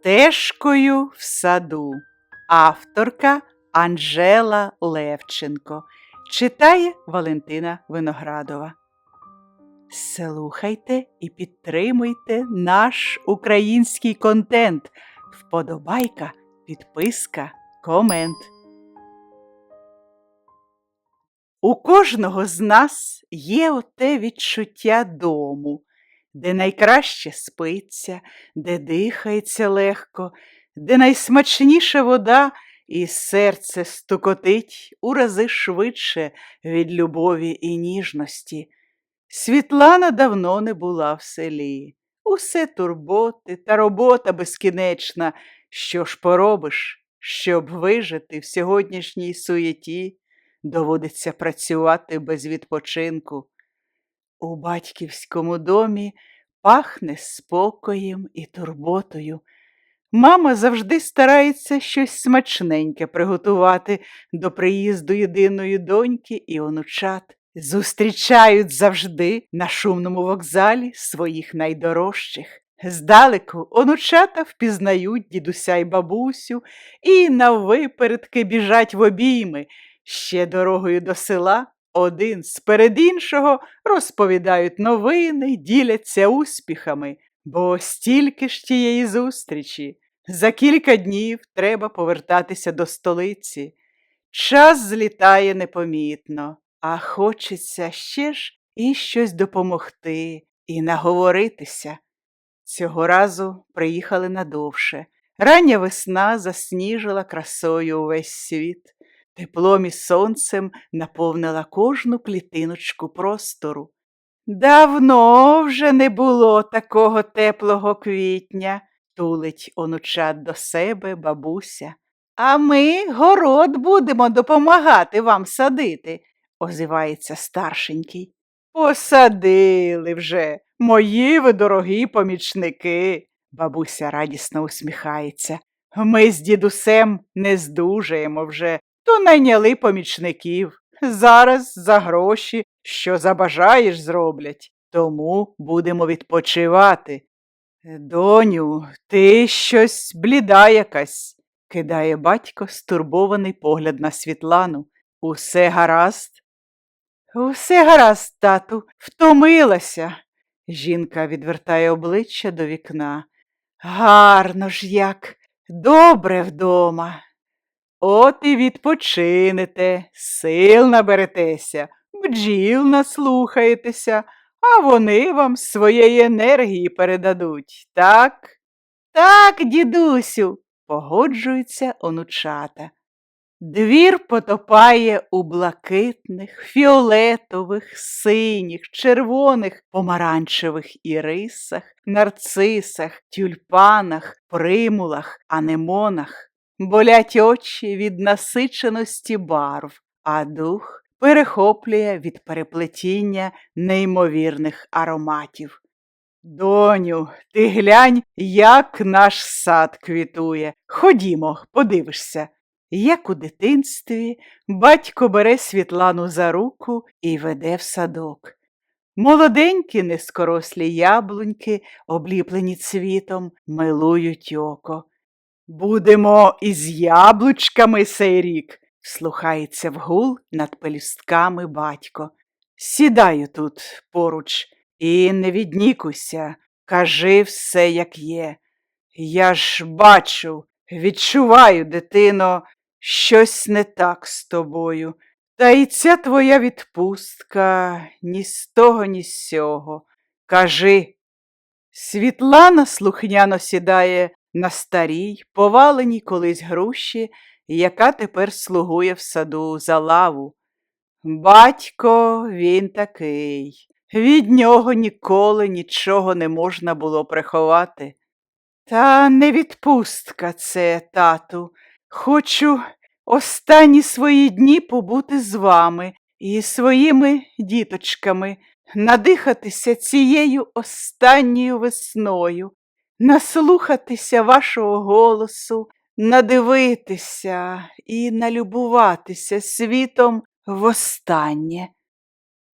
Стежкою в саду. Авторка Анжела Левченко. Читає Валентина Виноградова. Слухайте і підтримуйте наш український контент. Вподобайка, підписка, комент. У кожного з нас є оте відчуття дому, де найкраще спиться, де дихається легко, де найсмачніша вода і серце стукотить у рази швидше від любові і ніжності. Світлана давно не була в селі. Усе турботи та робота безкінечна. Що ж поробиш, щоб вижити в сьогоднішній суєті, доводиться працювати без відпочинку. У батьківському домі пахне спокоєм і турботою. Мама завжди старається щось смачненьке приготувати до приїзду єдиної доньки і онучат. Зустрічають завжди на шумному вокзалі своїх найдорожчих. Здалеку онучата впізнають дідуся й бабусю і наввипередки біжать в обійми. Ще дорогою до села один сперед іншого розповідають новини, діляться успіхами, бо стільки ж тієї зустрічі. За кілька днів треба повертатися до столиці. Час злітає непомітно, а хочеться ще ж і щось допомогти, і наговоритися. Цього разу приїхали надовше. Рання весна засніжила красою увесь світ. Теплом і сонцем наповнила кожну клітиночку простору. Давно вже не було такого теплого квітня, тулить онучат до себе бабуся. А ми город будемо допомагати вам садити, озивається старшенький. Посадили вже, мої ви дорогі помічники, бабуся радісно усміхається. Ми з дідусем не здужаємо вже, то найняли помічників. Зараз за гроші, що забажаєш, зроблять, тому будемо відпочивати. Доню, ти щось бліда якась, кидає батько стурбований погляд на Світлану. Усе гаразд? Усе гаразд, тату, втомилася. Жінка відвертає обличчя до вікна. Гарно ж як, добре вдома. От і відпочинете, сил наберетеся, бджіл наслухаєтеся, а вони вам своєї енергії передадуть, так? Так, дідусю, погоджуються онучата. Двір потопає у блакитних, фіолетових, синіх, червоних, помаранчевих ірисах, нарцисах, тюльпанах, примулах, анемонах. Болять очі від насиченості барв, а дух перехоплює від переплетіння неймовірних ароматів. Доню, ти глянь, як наш сад квітує. Ходімо, подивишся. Як у дитинстві батько бере Світлану за руку і веде в садок. Молоденькі нескорослі яблуньки, обліплені цвітом, милують око. Будемо із яблучками сей рік, слухається вгул над пелюстками батько. Сідаю тут поруч і не віднікуйся, кажи все, як є. Я ж бачу, відчуваю, дитино, щось не так з тобою. Та й ця твоя відпустка ні з того, ні з сього. Кажи. Світлана слухняно сідає на старій, поваленій колись груші, яка тепер слугує в саду за лаву. Батько він такий, від нього ніколи нічого не можна було приховати. Та не відпустка це, тату. Хочу останні свої дні побути з вами і своїми діточками, надихатися цією останньою весною, наслухатися вашого голосу, надивитися і налюбуватися світом востаннє.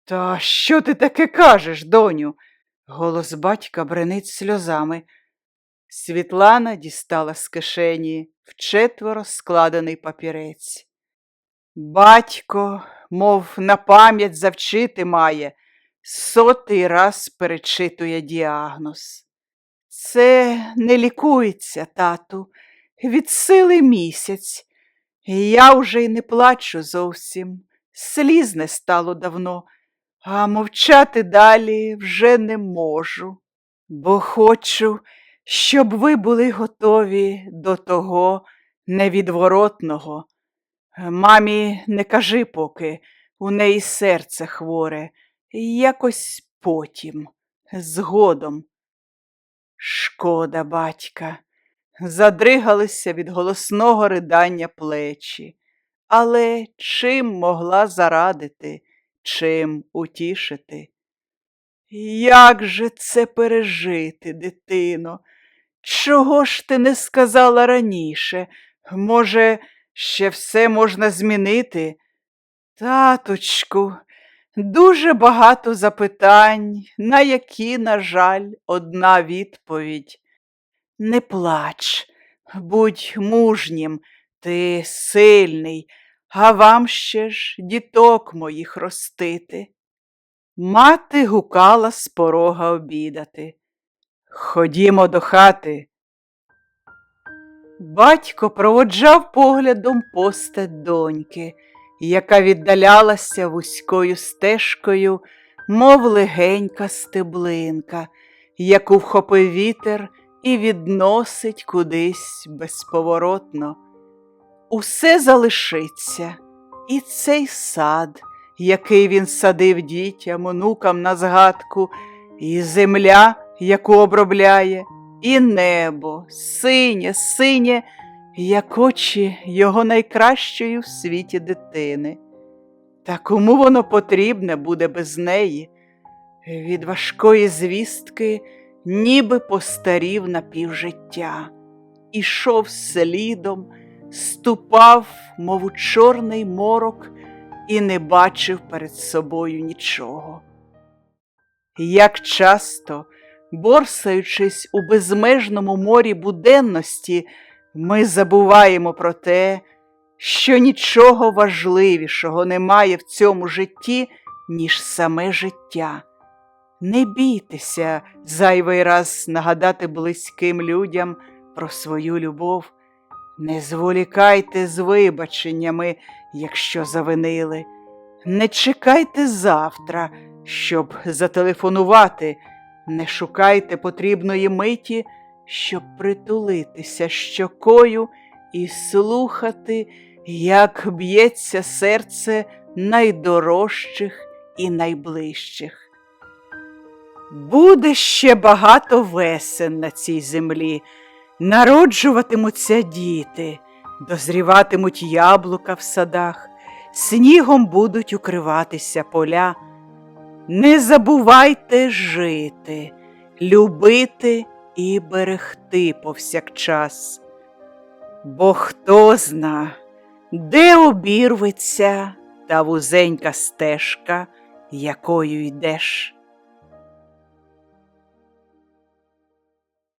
Та що ти таке кажеш, доню? Голос батька бренить сльозами. Світлана дістала з кишені вчетверо складений папірець. Батько, мов на пам'ять завчити має, сотий раз перечитує діагноз. Це не лікується, тату, від сили місяць. Я вже й не плачу зовсім, сліз не стало давно, а мовчати далі вже не можу, бо хочу, щоб ви були готові до того невідворотного. Мамі, не кажи поки, у неї серце хворе, якось потім, згодом. Шкода, батька, задригалися від голосного ридання плечі, але чим могла зарадити, чим утішити? Як же це пережити, дитино? Чого ж ти не сказала раніше? Може, ще все можна змінити? Таточку, дуже багато запитань, на які, на жаль, одна відповідь. Не плач, будь мужнім, ти сильний, а вам ще ж діток моїх ростити. Мати гукала з порога обідати. Ходімо до хати. Батько проводжав поглядом постать доньки, яка віддалялася вузькою стежкою, мов легенька стеблинка, яку вхопив вітер і відносить кудись безповоротно. Усе залишиться, і цей сад, який він садив дітям, онукам на згадку, і земля, яку обробляє, і небо, синє, синє, як очі його найкращої в світі дитини. Та кому воно потрібне буде без неї? Від важкої звістки ніби постарів на півжиття, ішов слідом, ступав, мов у чорний морок, і не бачив перед собою нічого. Як часто, борсаючись у безмежному морі буденності, ми забуваємо про те, що нічого важливішого немає в цьому житті, ніж саме життя. Не бійтеся зайвий раз нагадати близьким людям про свою любов. Не зволікайте з вибаченнями, якщо завинили. Не чекайте завтра, щоб зателефонувати, не шукайте потрібної миті, щоб притулитися щокою і слухати, як б'ється серце найдорожчих і найближчих. Буде ще багато весен на цій землі, народжуватимуться діти, дозріватимуть яблука в садах, снігом будуть укриватися поля. Не забувайте жити, любити і берегти повсякчас. Бо хто зна, де обірветься та вузенька стежка, якою йдеш.